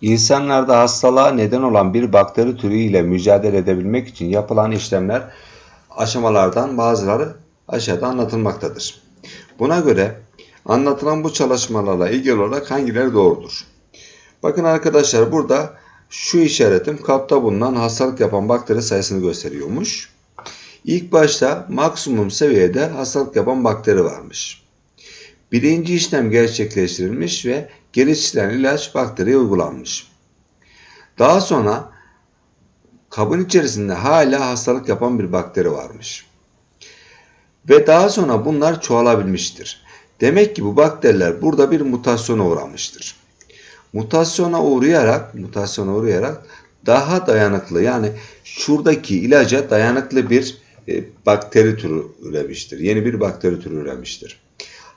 İnsanlarda hastalığa neden olan bir bakteri türü ile mücadele edebilmek için yapılan işlemler aşamalardan bazıları aşağıda anlatılmaktadır. Buna göre anlatılan bu çalışmalarla ilgili olarak hangileri doğrudur? Bakın arkadaşlar burada şu işaretim kapta bulunan hastalık yapan bakteri sayısını gösteriyormuş. İlk başta maksimum seviyede hastalık yapan bakteri varmış. Birinci işlem gerçekleştirilmiş ve geliştirilen ilaç bakteriye uygulanmış. Daha sonra kabın içerisinde hala hastalık yapan bir bakteri varmış. Ve daha sonra bunlar çoğalabilmiştir. Demek ki bu bakteriler burada bir mutasyona uğramıştır. Mutasyona uğrayarak, mutasyona uğrayarak daha dayanıklı yani şuradaki ilaca dayanıklı bir e, bakteri türü üremiştir. Yeni bir bakteri türü üremiştir.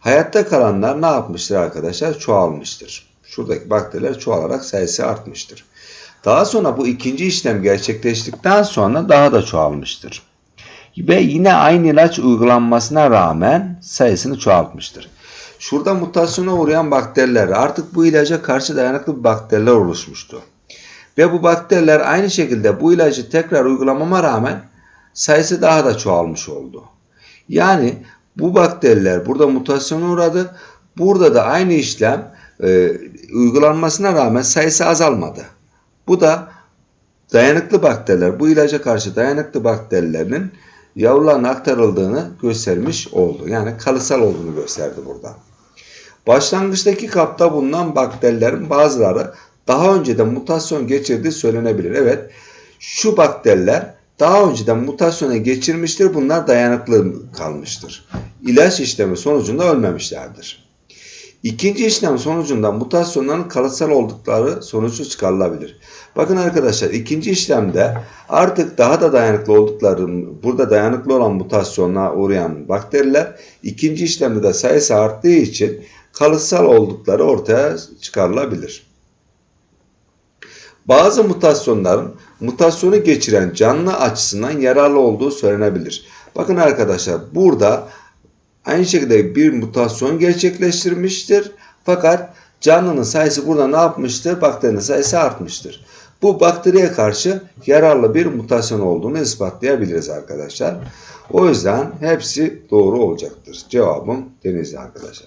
Hayatta kalanlar ne yapmıştır arkadaşlar? Çoğalmıştır. Şuradaki bakteriler çoğalarak sayısı artmıştır. Daha sonra bu ikinci işlem gerçekleştikten sonra daha da çoğalmıştır. Ve yine aynı ilaç uygulanmasına rağmen sayısını çoğaltmıştır. Şurada mutasyona uğrayan bakteriler artık bu ilaca karşı dayanıklı bakteriler oluşmuştu. Ve bu bakteriler aynı şekilde bu ilacı tekrar uygulamama rağmen sayısı daha da çoğalmış oldu. Yani bu bakteriler burada mutasyona uğradı. Burada da aynı işlem e, uygulanmasına rağmen sayısı azalmadı. Bu da dayanıklı bakteriler, bu ilaca karşı dayanıklı bakterilerin yavrularına aktarıldığını göstermiş oldu. Yani kalıtsal olduğunu gösterdi burada. Başlangıçtaki kapta bulunan bakterilerin bazıları daha önceden mutasyon geçirdiği söylenebilir. Evet, şu bakteriler daha önceden mutasyona geçirmiştir. Bunlar dayanıklı kalmıştır. İlaç işlemi sonucunda ölmemişlerdir. İkinci işlem sonucunda mutasyonların kalıtsal oldukları sonucu çıkarılabilir. Bakın arkadaşlar ikinci işlemde artık daha da dayanıklı oldukları, burada dayanıklı olan mutasyona uğrayan bakteriler ikinci işlemde de sayısı arttığı için kalıtsal oldukları ortaya çıkarılabilir. Bazı mutasyonların mutasyonu geçiren canlı açısından yararlı olduğu söylenebilir. Bakın arkadaşlar burada aynı şekilde bir mutasyon gerçekleştirmiştir. Fakat canlının sayısı burada ne yapmıştır? Bakterinin sayısı artmıştır. Bu bakteriye karşı yararlı bir mutasyon olduğunu ispatlayabiliriz arkadaşlar. O yüzden hepsi doğru olacaktır. Cevabım denizli arkadaşlar.